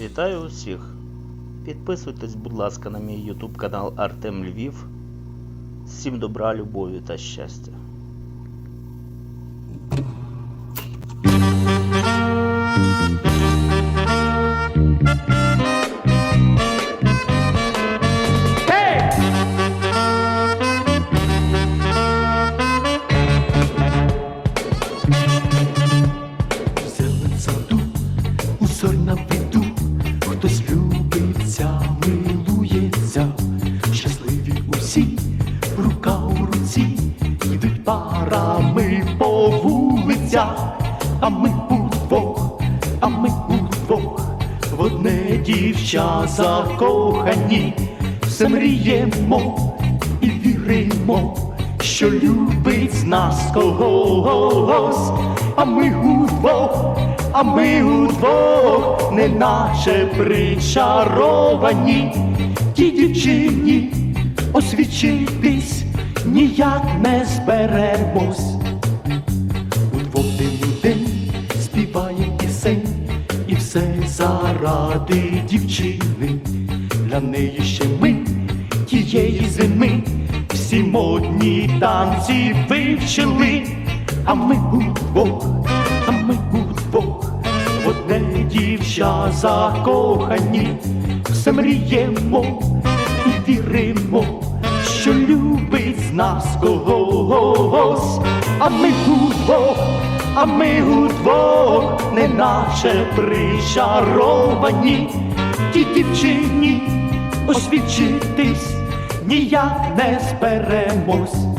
Вітаю усіх! Підписуйтесь, будь ласка, на мій YouTube канал Артем Львів. Всім добра, любові та щастя. Дівча закохані, все мріємо і віримо що любить нас когось, а ми удвох, а ми удвох, неначе причаровані, ті дівчині освічитись ніяк не зберемось. Заради дівчини, для неї ще ми тієї зими, всі модні танці вивчили, а ми удвох, а ми удвох, одне дівча закохані, все мріємо і віримо, що любить з нас когось, а ми удвох, а ми удвох, неначе причаровані, ті дівчині освічитись ніяк не зберемось.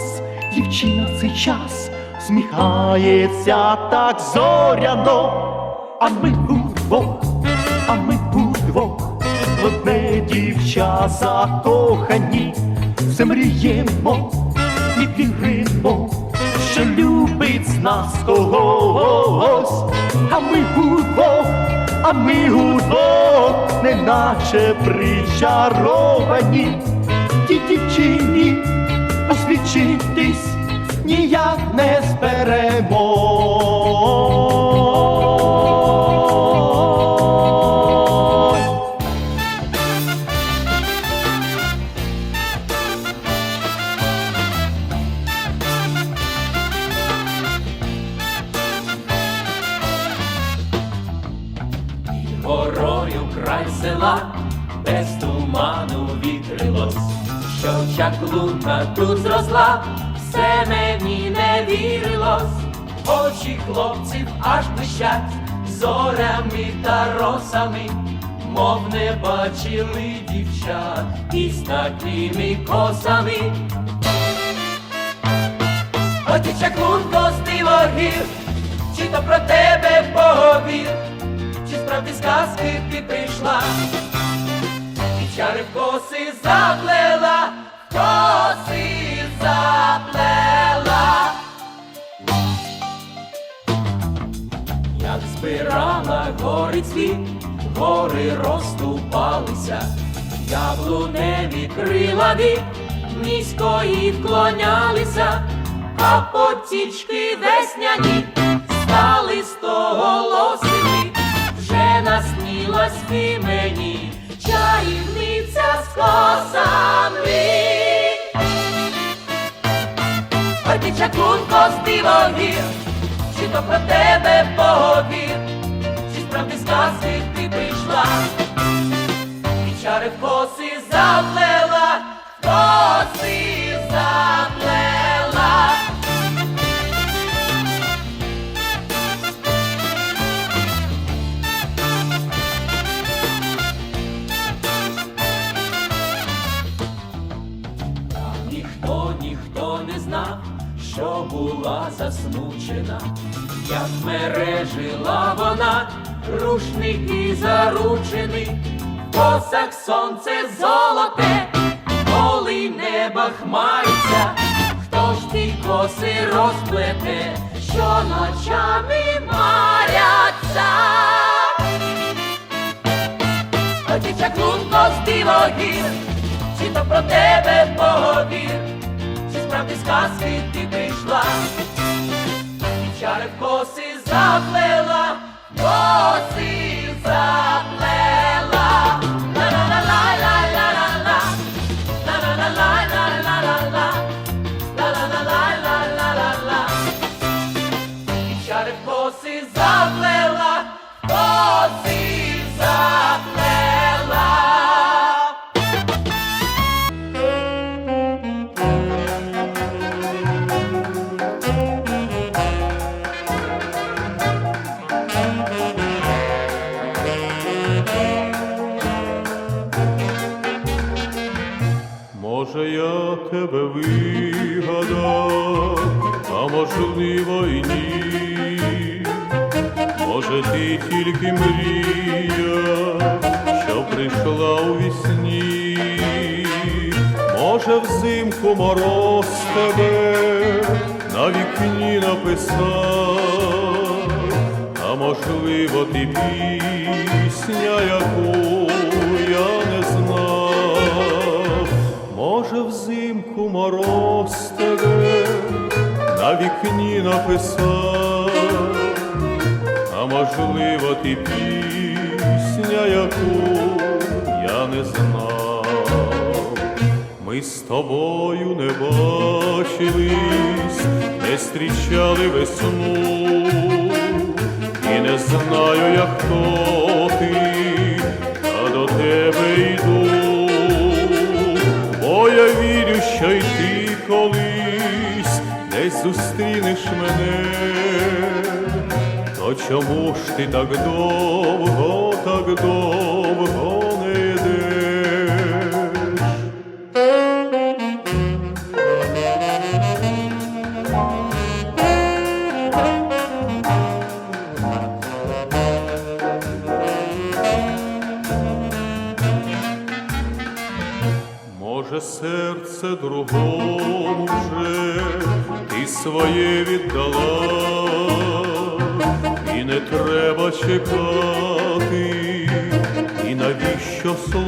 Нас, дівчина цей час, сміхається так зоряно, а ми удвох, а ми удвох, в одне дівча закохані, все мріємо і віримо, що любить з нас когось, а ми удвох, а ми удвох, неначе причаровані, ті дівчині освічитись ніяк не зберемось. Горою край села, без туману вітрилось, що чаклунка тут зросла, все мені не вірилось, очі хлопців аж блищать зорями та росами, мов не бачили дівчат із такими косами. Ой, ти чаклунко з дивогір, чи то про тебе поговір, чи справді з казки ти прийшла, чари в коси заплела, коси заплела. Як збирала гори цвіт, гори розступалися, яблуневі крила від низько і вклонялися, а потічки весняні стали стоголосими, вже наснілась ти мені, з косами. Ой, ти чаклунко з дивогір, чи то про тебе поговір, чи справді з казки ти прийшла, і чари в коси заплела, коси засмучена, як мережила вона, рушники заручений, в косах сонце золоте, коли небо хмариться, коси розплете, що ночами маряться. Оті чаклунко з дивогір, чи то про тебе поговір, чи справді сказки ти прийшла, і чари в коси заплела, а можливо й ні. Може, ти тільки мрія, що прийшла у вісні. Може, взимку мороз тебе на вікні написав, а можливо, ти пісня, яку я не знав. Може, взимку мороз тебе на вікні написав, а можливо, ти пісня, яку я не знав. Ми з тобою не бачились, не зустрічали весну, і не знаю, як хто ти, зустрінеш мене, то чому ж ти так довго, так довго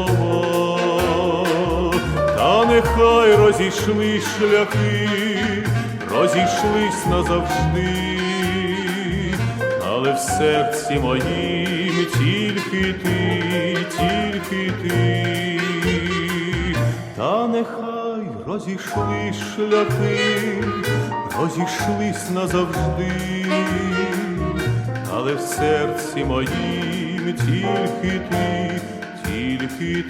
слова, та нехай розійшли шляхи, розійшлись назавжди, але в серці моїм тільки ти, тільки ти. Та нехай розійшли шляхи, розійшлись назавжди, але в серці моїм тільки ти, тільки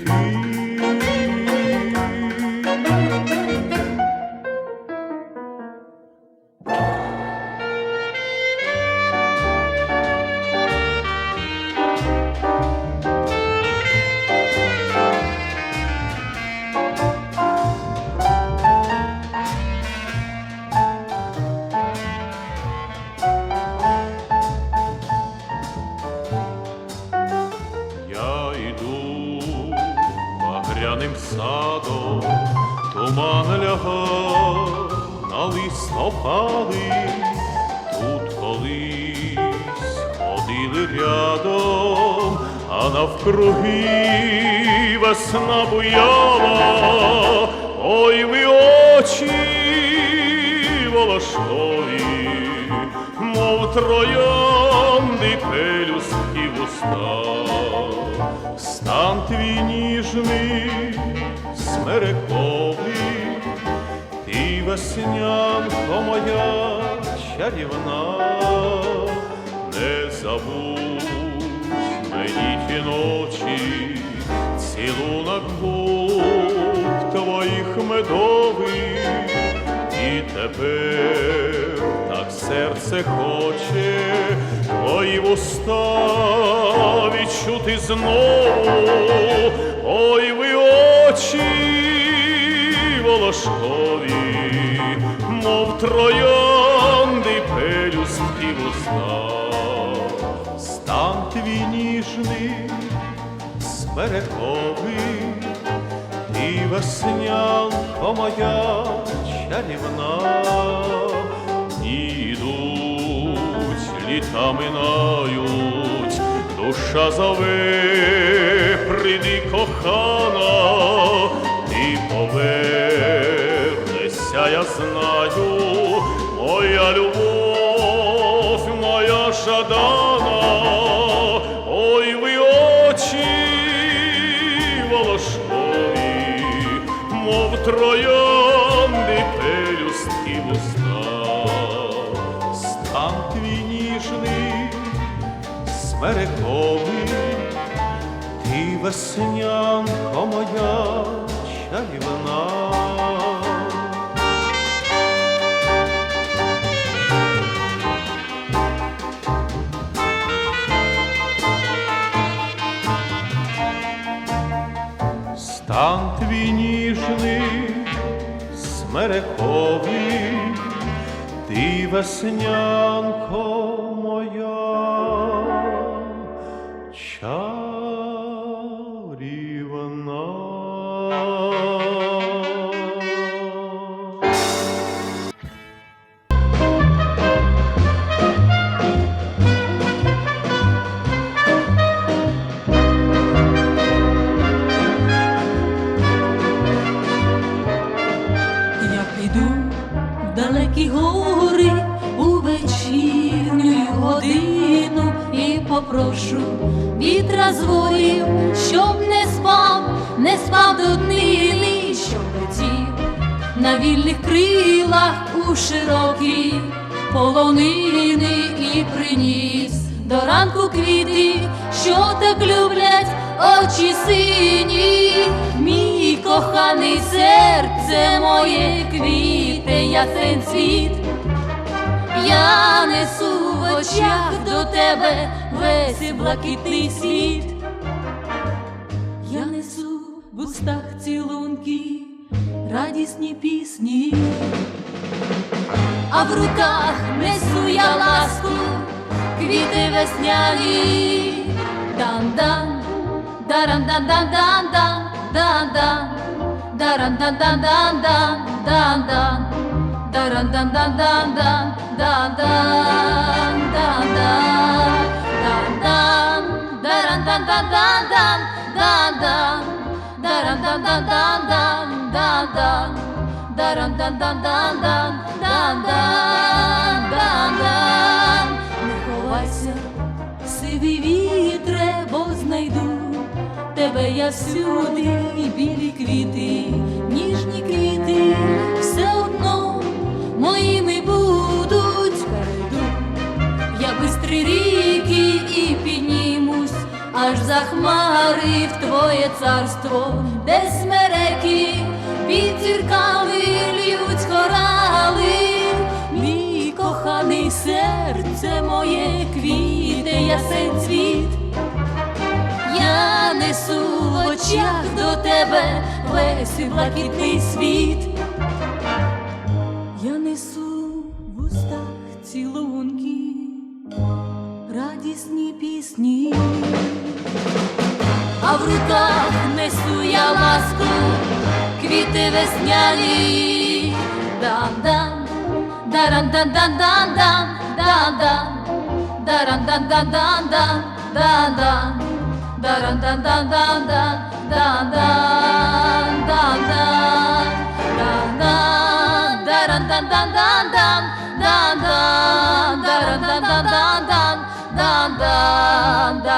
а навкруги весна буяла, ой ви очі волошкові, мов троянди пелюстки вуста, стан твій ніжний, смерековий, ти веснянко моя чарівна, не забудь мені ті ночі, цілунок губ твоїх медових, і тепер так серце хоче твої вуста відчути знову, ой ви очі волошкові, мов троянди пелюстки вуста, ніжний, смерековий, і веснянко моя чарівна, ідуть, літа минають, душа зове, прийди кохана, ти повернешся, я знаю, моя любов, моя жадана, троянди пелюстки вуста, стан твій ніжний, смерековий, ти веснянко моя чарівна. Веснянко попрошу вітра з щоб не спав, не спав до днини, щоб летів. На вільних крилах у широкі полонини і приніс. До ранку квіти, що так люблять очі сині, мій коханий серце моє квіте, ясен світ. Я несу в очах до тебе весь блакитний світ. Я несу в устах цілунки, радісні пісні, а в руках несу я ласку, квіти весняні. Дан-дан, даран-дан-дан-дан-дан, дан-дан, даран-дан-дан-дан-дан, дан-дан, даран-дан-дан-дан-дан, дан-дан, дан-дан, Не ховайся, сивий вітре, бо знайду тебе я всюди, і білі квіти, ніжні квіти, все одно моїми будуть перейду. Я бистрі ріки і піднімусь, аж за хмари твоє царство, де смереки під зірками льють хорали, мій коханий серце моє квіте, ясен цвіт. Я несу в очах до тебе весь блакитний світ. Я несу в устах цілунки, радісні пісні, а в руках несу я ласку, квіти весняні. Дан-дан, даран-дан-дан-дан-дан, дан-дан, даран-дан-дан-дан-дан, дан-дан. Даран дан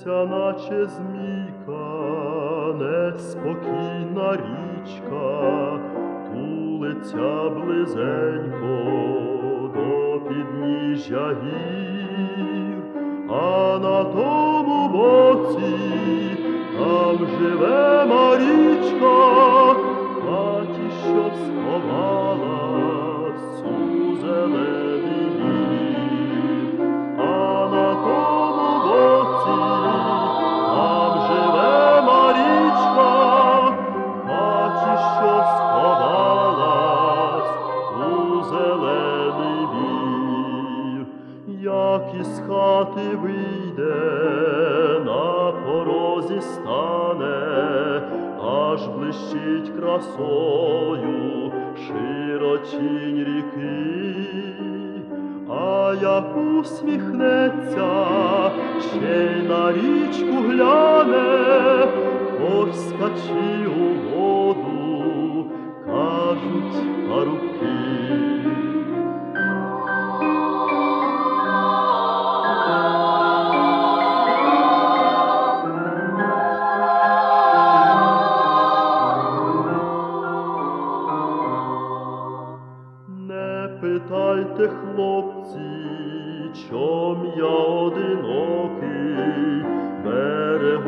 Б'ється, наче змійка, неспокійна річка, тулиться близенько до підніжжя гір, а на тому боці там живе Марічка, не вийде, на порозі стане, аж блищить красою широчінь ріки, а як усміхнеться, ще й на річку гляне, хоч скачи у воду, кажуть, на руки.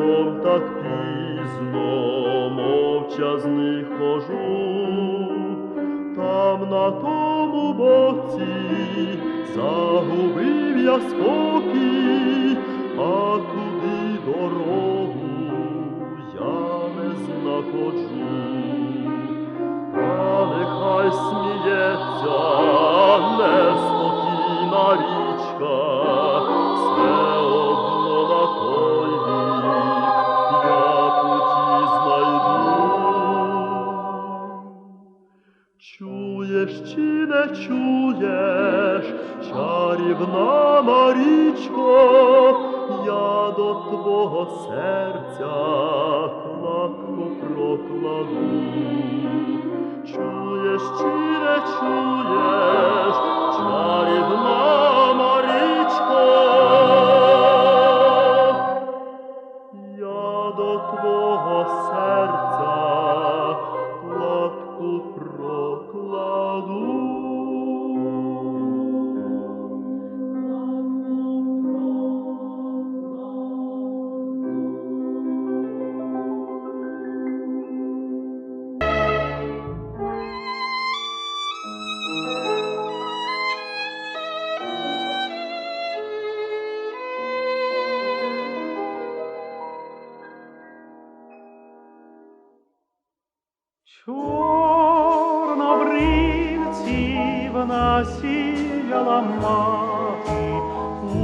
Берегом так пізно, мовчазний хожу, там на тому боці загубив я спокій, а туди дорогу я не знаходжу. Та нехай сміється неспокійна річка, серця кладку прокладу. Чуєш чи не чуєш, чарівна Чорнобривців насіяла мати у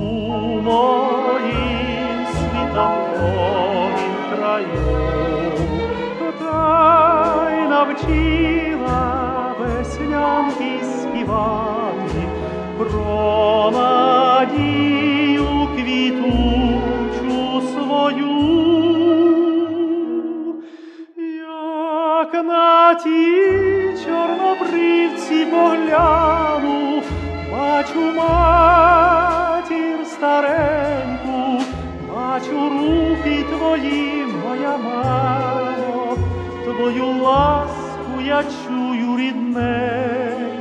моїм світовому краю, та й навчила веснянки співати про надію квітучу ті чорнобривці погляну, бачу матір стареньку, бачу руки твої, моя мамо, твою ласку я чую рідненька.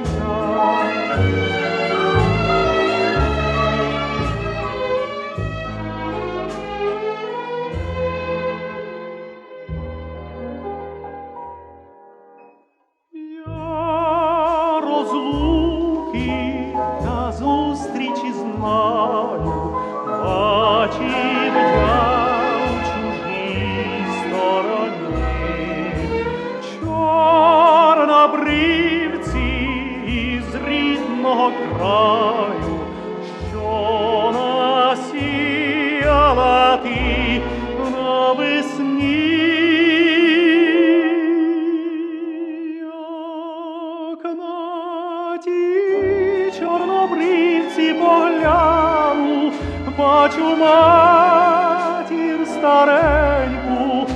Чорнобривці погляну, бачу матір стареньку,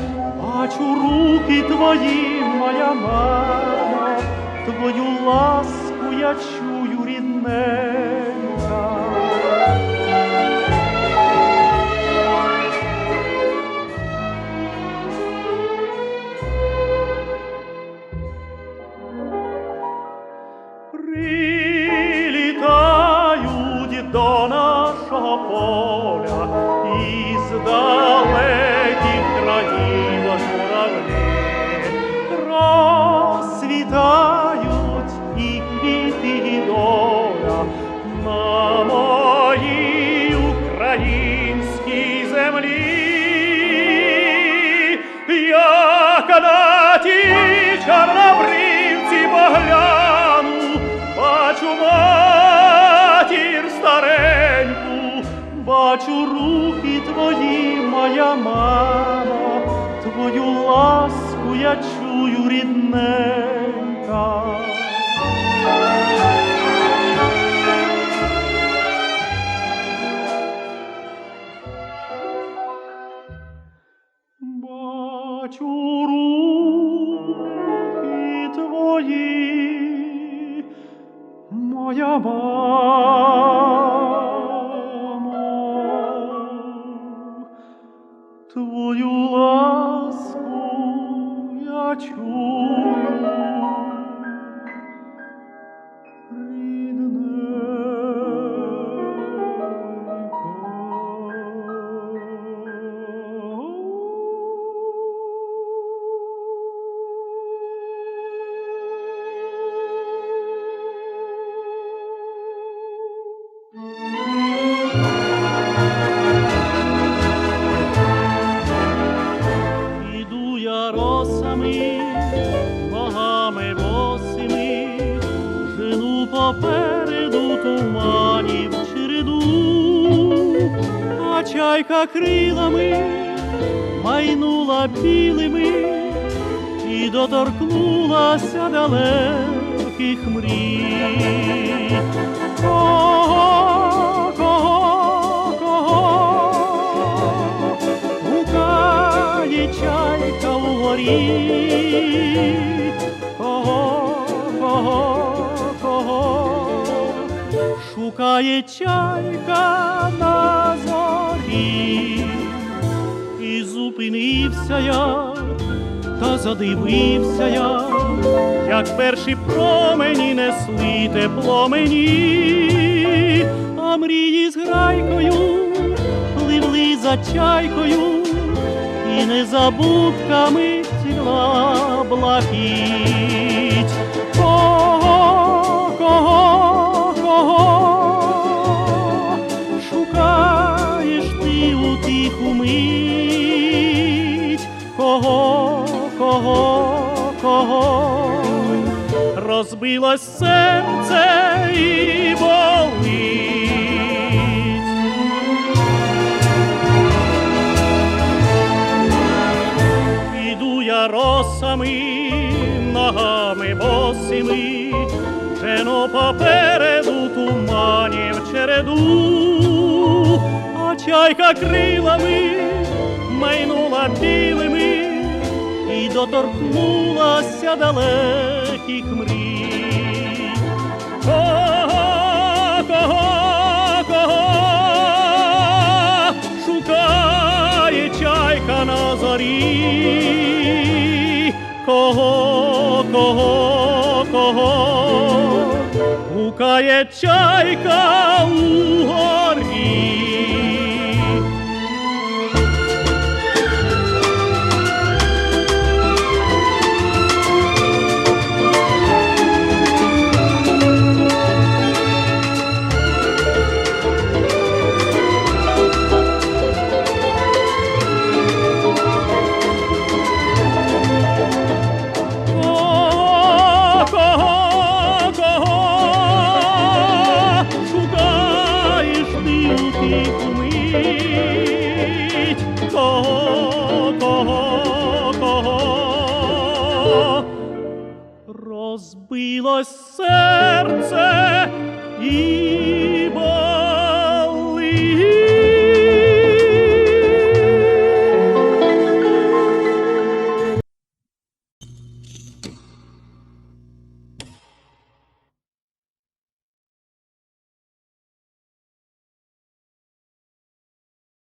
бачу руки твої, моя мама, твою ласку я чую рідненька. Розсвітають і квіти, на моїй українській землі. Як на ті чорнобривці погляну, бачу матір стареньку, бачу руки твої, моя мама, твою ласку я чую рідненька. Моя мамо, твою ласку я чую. Попереду туманів череду, а чайка крилами майнула білими і доторкнулася далеких мрій. Кого, кого, кого гукає чайка угорі. Кого, шукає чайка на зорі. І зупинився я, та задивився я, як перші промені несли тепло мені, а мрії з грайкою пливли за чайкою, і незабудками тіла блакить. Кого, кого у тиху мить? Кого, кого, кого розбилось серце і болить? Іду я росами, ногами босими, жено попереду туманів череду, чайка крилами майнула білими і доторкнулася далеких мрій. Кого, кого, кого шукає чайка на зорі, кого, кого, кого гукає чайка у горі.